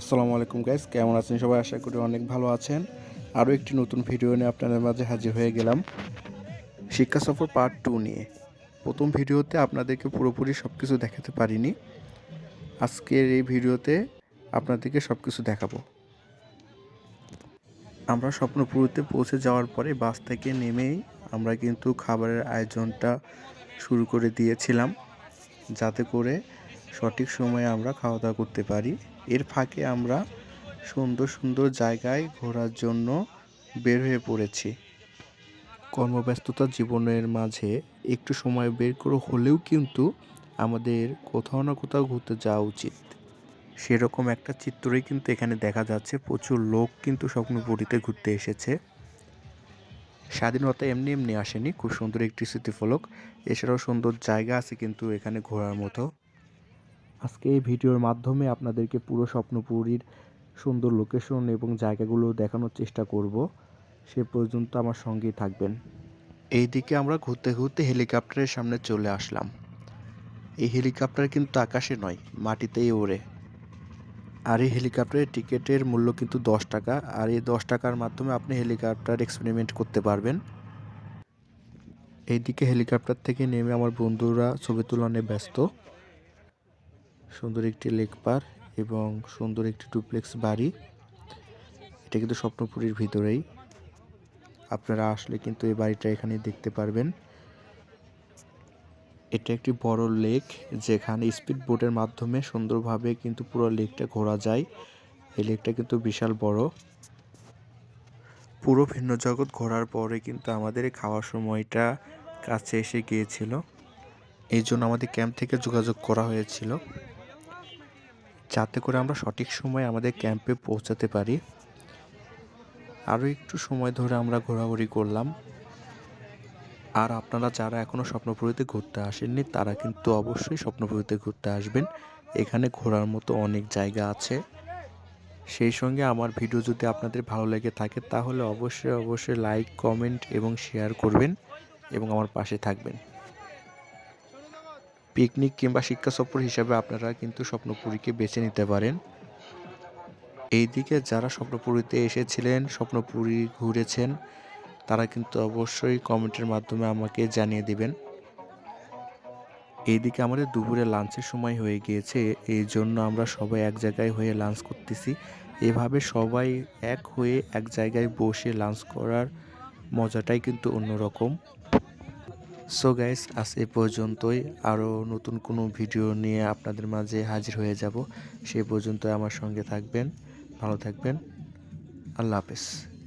আসসালামু আলাইকুম গাইস কেমন আছেন সবাই? আশা করি অনেক ভালো আছেন। আরও একটি নতুন ভিডিও নিয়ে আপনাদের মাঝে হাজির হয়ে গেলাম। শিক্ষা সফর পার্ট টু নিয়ে। প্রথম ভিডিওতে আপনাদেরকে পুরোপুরি সব কিছু দেখাতে পারিনি। আজকের এই ভিডিওতে আপনাদেরকে সব কিছু দেখাবো। আমরা স্বপ্নপুরীতে পৌঁছে যাওয়ার পরে বাস থেকে নেমেই আমরা কিন্তু খাবারের আয়োজনটা শুরু করে দিয়েছিলাম। যাতে করে সঠিক সময়ে আমরা খাওয়া দাওয়া করতে পারি। এর ফাঁকে আমরা সুন্দর সুন্দর জায়গায় ঘোরার জন্য বের হয়ে পড়েছি। কর্মব্যস্ততা জীবনের মাঝে একটু সময় বের করে হলেও কিন্তু আমাদের কোথাও না কোথাও ঘুরতে যাওয়া উচিত। সেরকম একটা চিত্রই কিন্তু এখানে দেখা যাচ্ছে। প্রচুর লোক কিন্তু স্বপ্নপুরীতে ঘুরতে এসেছে। স্বাধীনতা এমনি এমনি আসেনি। খুব সুন্দর একটি স্মৃতিফলক। এছাড়াও সুন্দর জায়গা আছে কিন্তু এখানে ঘোরার মতো। আজকে এই ভিডিওর মাধ্যমে আপনাদেরকে পুরো স্বপ্নপুরীর সুন্দর লোকেশন এবং জায়গাগুলো দেখানোর চেষ্টা করব। সে পর্যন্ত আমার সঙ্গেই থাকবেন। এইদিকে আমরা ঘুরতে ঘুরতে হেলিকপ্টারের সামনে চলে আসলাম। এই হেলিকপ্টার কিন্তু আকাশে নয়, মাটিতেই ওড়ে। আর এই হেলিকপ্টারের টিকিটের মূল্য কিন্তু দশ টাকা। আর এই দশ টাকার মাধ্যমে আপনি হেলিকপ্টার এক্সপেরিমেন্ট করতে পারবেন। এইদিকে হেলিকপ্টার থেকে নেমে আমার বন্ধুরা ছবি তুলনে ব্যস্ত। সুন্দর একটি লেক পার এবং সুন্দর একটি ডুপ্লেক্স বাড়ি। এটা কিন্তু স্বপ্নপুরীর ভিতরেই। আপনারা আসলে কিন্তু এই বাড়িটা এখানে দেখতে পারবেন। এটা একটি বড় লেক, যেখানে স্পিড বোটের মাধ্যমে সুন্দরভাবে কিন্তু পুরো লেকটা ঘোরা যায়। এই লেকটা কিন্তু বিশাল বড়। পুরো ভিন্ন জগৎ ঘোরার পরে কিন্তু আমাদের খাওয়ার সময়টা কাছে এসে গিয়েছিল। এই জন্য আমাদের ক্যাম্প থেকে যোগাযোগ করা হয়েছিল। যাতে করে আমরা সঠিক সময়ে আমাদের ক্যাম্পে পৌঁছাতে পারি। আরও একটু সময় ধরে আমরা ঘোরাঘুরি করলাম। আর আপনারা যারা এখনও স্বপ্নপুরীতে ঘুরতে আসেননি, তারা কিন্তু অবশ্যই স্বপ্নপুরীতে ঘুরতে আসবেন। এখানে ঘোরার মতো অনেক জায়গা আছে। সেই সঙ্গে আমার ভিডিও যদি আপনাদের ভালো লেগে থাকে, তাহলে অবশ্যই অবশ্যই লাইক, কমেন্ট এবং শেয়ার করবেন এবং আমার পাশে থাকবেন। পিকনিক কিংবা শিক্ষা সফর হিসাবে আপনারা কিন্তু স্বপ্নপুরীকে বেছে নিতে পারেন। এইদিকে যারা স্বপ্নপুরীতে এসেছিলেন, স্বপ্নপুরী ঘুরেছেন, তারা কিন্তু অবশ্যই কমেন্টের মাধ্যমে আমাকে জানিয়ে দিবেন। এইদিকে আমাদের দুপুরে লাঞ্চের সময় হয়ে গিয়েছে, এই জন্য আমরা সবাই এক জায়গায় হয়ে লাঞ্চ করতেছি। এভাবে সবাই এক হয়ে এক জায়গায় বসে লাঞ্চ করার মজাটাই কিন্তু অন্যরকম। সো গাইস আজ এ পর্যন্তই। আরও নতুন কোনো ভিডিও নিয়ে আপনাদের মাঝে হাজির হয়ে যাব। সেই পর্যন্ত আমার সঙ্গে থাকবেন। ভালো থাকবেন। আল্লাহ হাফেজ।